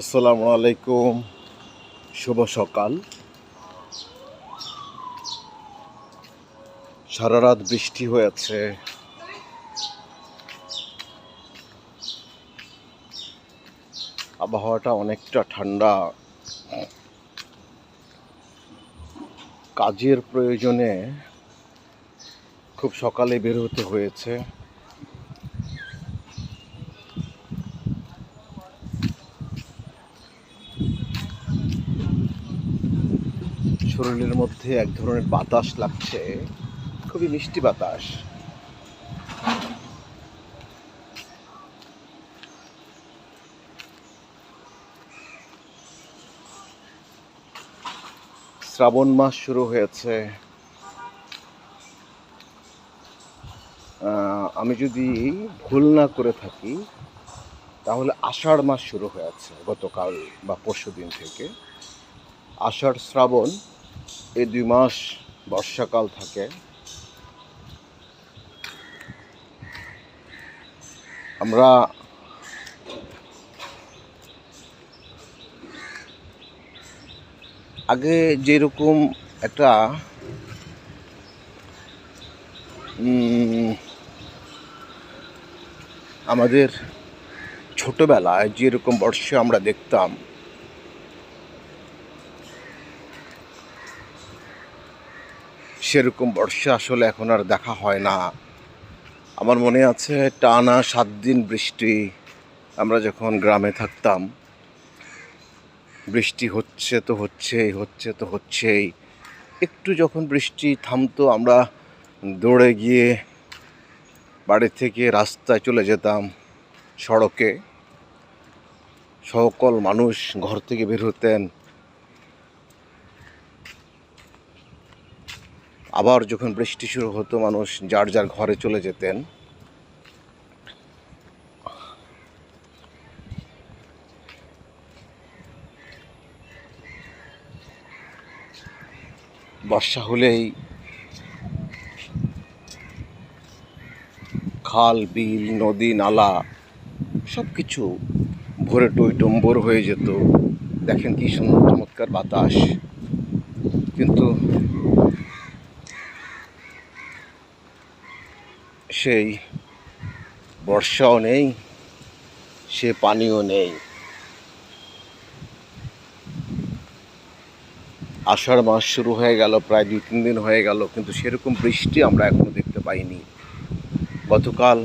আসসালামু আলাইকুম। শুভ সকাল। সারা রাত বৃষ্টি হয়েছে। আবহাওয়াটা অনেকটা ঠান্ডা। কাজের প্রয়োজনে খুব সকালে বের হতে হয়েছে। শরীরের মধ্যে এক ধরনের বাতাস লাগছে। খুবই মিষ্টি বাতাস। শ্রাবণ মাস শুরু হয়েছে। আমি যদি ভুল না করে থাকি, তাহলে আষাঢ় মাস শুরু হয়েছে গতকাল বা পরশু দিন থেকে। আষাঢ় শ্রাবণ এই দুই মাস বর্ষাকাল থাকে। আমরা আগে যেরকম একটা আমাদের ছোটবেলায় যেরকম বর্ষা আমরা দেখতাম সেরকম বর্ষা আসলে এখন আর দেখা হয় না। আমার মনে আছে টানা সাত দিন বৃষ্টি, আমরা যখন গ্রামে থাকতাম, বৃষ্টি হচ্ছে তো হচ্ছেই, হচ্ছে তো হচ্ছেই। একটু যখন বৃষ্টি থামতো, আমরা দৌড়ে গিয়ে বাড়ি থেকে রাস্তায় চলে যেতাম সড়কে। সকল মানুষ ঘর থেকে বের হতেন আবার যখন বৃষ্টি শুরু হতো, মানুষ যার যার ঘরে চলে যেতেন। বর্ষা হলেই খাল, বিল, নদী, নালা সব কিছু ভরে টইটম্বর হয়ে যেত। দেখেন কি সুন্দর চমৎকার বাতাস। কিন্তু সেই বর্ষাও নেই, সে পানিও নেই। আষাঢ় মাস শুরু হয়ে গেল, প্রায় দুই তিন দিন হয়ে গেল, কিন্তু সেরকম বৃষ্টি আমরা এখনও দেখতে পাইনি। গতকাল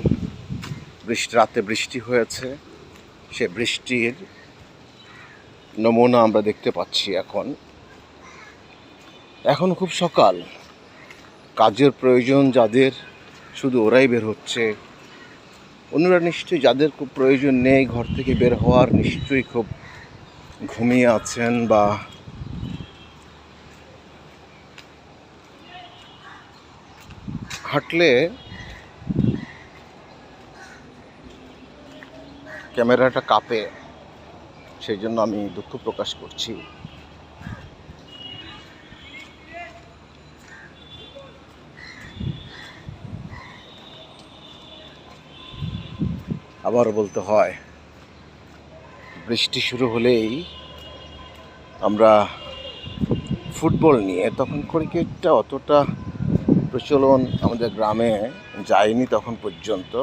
বৃষ্টি, রাতে বৃষ্টি হয়েছে, সে বৃষ্টির নমুনা আমরা দেখতে পাচ্ছি এখন। এখন খুব সকাল। কাজের প্রয়োজন যাদের শুধু ওরাই বের হচ্ছে। অন্যরা নিশ্চয়ই যাদের খুব প্রয়োজন নেই ঘর থেকে বের হওয়ার নিশ্চয়ই খুব ঘুমিয়ে আছেন বা হাঁটলে ক্যামেরাটা কাঁপে, সেই জন্য আমি দুঃখ প্রকাশ করছি। আবার বলতে হয়, বৃষ্টি শুরু হলেই আমরা ফুটবল নিয়ে, তখন ক্রিকেটটা অতটা প্রচলন আমাদের গ্রামে যায়নি তখন পর্যন্ত,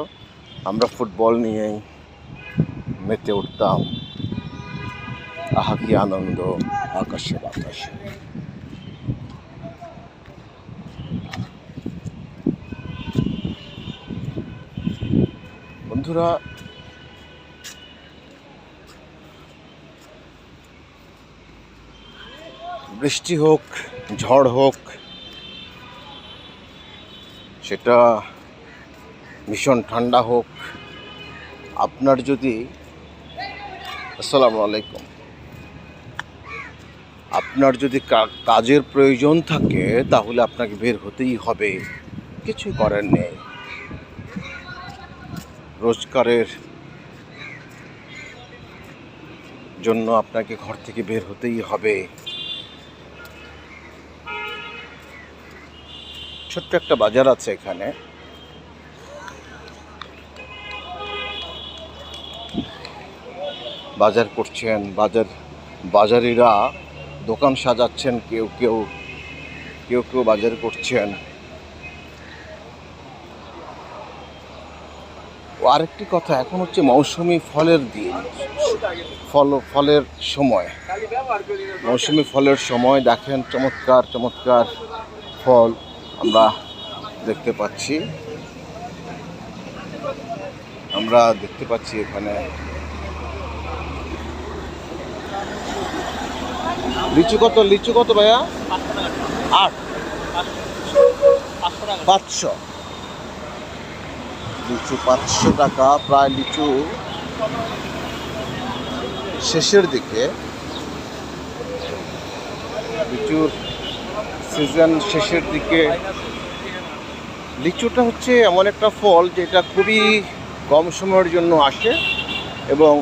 আমরা ফুটবল নিয়েই মেতে উঠতাম। আহা, কি আনন্দ, আকাশে বাতাসে। বন্ধুরা। বৃষ্টি হোক, ঝড় হোক, সেটা ভীষণ ঠান্ডা হোক, আপনার যদি আসসালামু আলাইকুম। আপনার যদি কাজের প্রয়োজন থাকে, তাহলে আপনাকে বের হতেই হবে। কিছু করার নেই। রোজগারের জন্য আপনাকে ঘর থেকে বের হতেই হবে। ছোট্ট একটা বাজার আছে এখানে। বাজার করছেন, বাজার, বাজারিরা দোকান সাজাচ্ছেন, কেউ কেউ কেউ কেউ বাজার করছেন। ও আরেকটি কথা, এখন হচ্ছে মৌসুমি ফলের দিন। ফল, ফলের সময়। মৌসুমি ফলের সময়, দেখেন চমৎকার চমৎকার ফল আমরা দেখতে পাচ্ছি। আমরা দেখতে পাচ্ছি এখানে। লিচু কত লিচু কত ভাইয়া? আট। পাঁচশো। লিচু পাঁচশো টাকা, প্রায় লিচু শেষের দিকে। লিচুর সিজন শেষের দিকে। লিচুটা হচ্ছে এমন একটা ফল যেটা খুবই কম সময়ের জন্য আসে এবং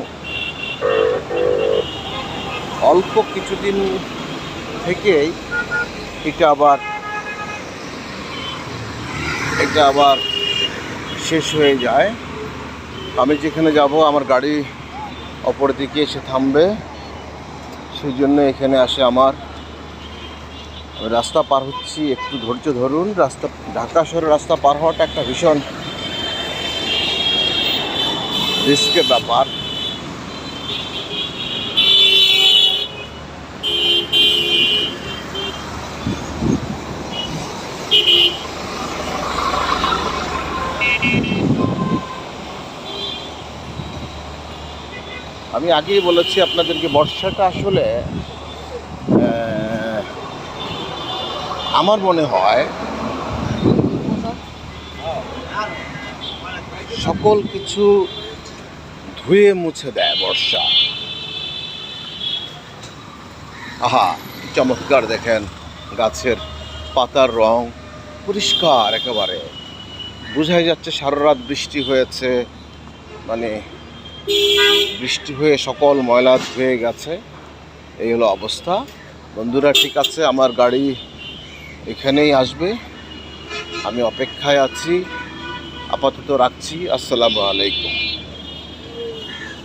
অল্প কিছুদিন থেকেই এটা আবার এটা আবার শেষ হয়ে যায়। আমি যেখানে যাব, আমার গাড়ি অপর দিকে এসে থামবে। সেই জন্য এখানে আসে আমার। রাস্তা পার হচ্ছি, একটু ধৈর্য ধরুন। রাস্তা, ঢাকা শহরের রাস্তা পার হওয়াটা একটা ভীষণ রিস্কের ব্যাপার। আমি আগেই বলেছি আপনাদেরকে, বর্ষাটা আসলে আমার মনে হয় সকল কিছু ধুয়ে মুছে দেয় বর্ষা। আহা চমৎকার দেখেন, গাছের পাতার রং পরিষ্কার একেবারে। বোঝাই যাচ্ছে সারা রাত বৃষ্টি হয়েছে মানে বৃষ্টি হয়ে সকল ময়লা ধুয়ে গেছে। এই হলো অবস্থা। বন্ধুরা, ঠিক আছে, আমার গাড়ি এখানেই আসবে। আমি অপেক্ষায় আছি। আপাতত রাখছি। আসসালামু আলাইকুম।